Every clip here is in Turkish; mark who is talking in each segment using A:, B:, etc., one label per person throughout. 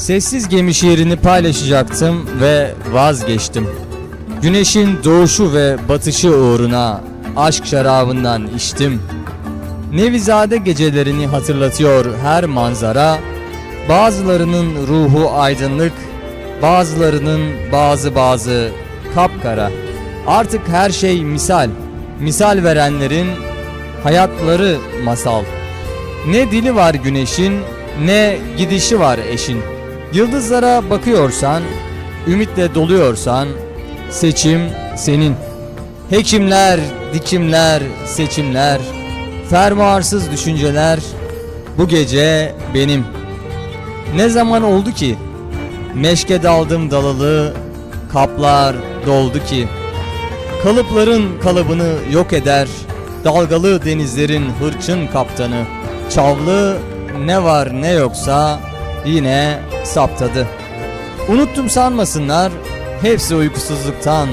A: Sessiz gemi şiirini paylaşacaktım ve vazgeçtim. Güneşin doğuşu ve batışı uğruna aşk şarabından içtim. Nevizade gecelerini hatırlatıyor her manzara. Bazılarının ruhu aydınlık, bazılarının bazı bazı kapkara. Artık her şey misal. Misal verenlerin hayatları masal. Ne dili var güneşin, ne gidişi var eşin. Yıldızlara bakıyorsan, ümitle doluyorsan, seçim senin. Hekimler, dikimler, seçimler, fermuarsız düşünceler bu gece benim. Ne zaman oldu ki? Meşke daldım dalalı, kaplar doldu ki. Kalıpların kalıbını yok eder, dalgalı denizlerin hırçın kaptanı. Çavlı ne var ne yoksa yine saptadı. Unuttum sanmasınlar, hepsi uykusuzluktan.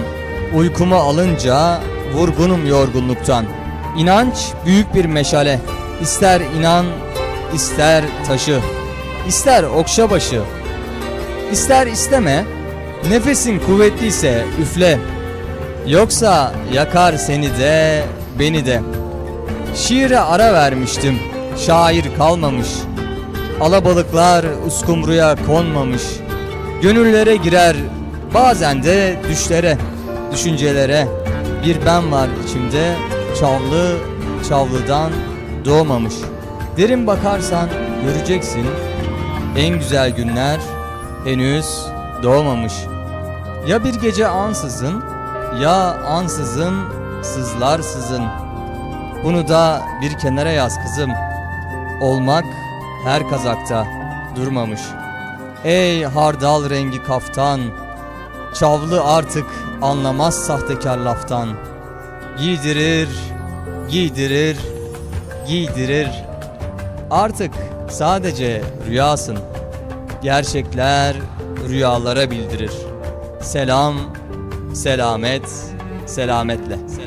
A: Uykumu alınca vurgunum yorgunluktan. İnanç büyük bir meşale. İster inan, ister taşı. İster okşa başı. İster isteme, nefesin kuvvetliyse üfle. Yoksa yakar seni de beni de. Şiire ara vermiştim, şair kalmamış. Alabalıklar uskumruya konmamış. Gönüllere girer, bazen de düşlere, düşüncelere. Bir ben var içimde, çavlı, çavlıdan doğmamış. Derin bakarsan göreceksin, en güzel günler henüz doğmamış. Ya bir gece ansızın, ya ansızın sızlarsızın. Bunu da bir kenara yaz kızım. Olmak her kazakta durmamış. Ey hardal rengi kaftan, çavlı artık anlamaz sahtekar laftan. Giydirir, giydirir, giydirir. Artık sadece rüyasın. Gerçekler rüyalara bildirir. Selam, selamet, selametle. Selametle.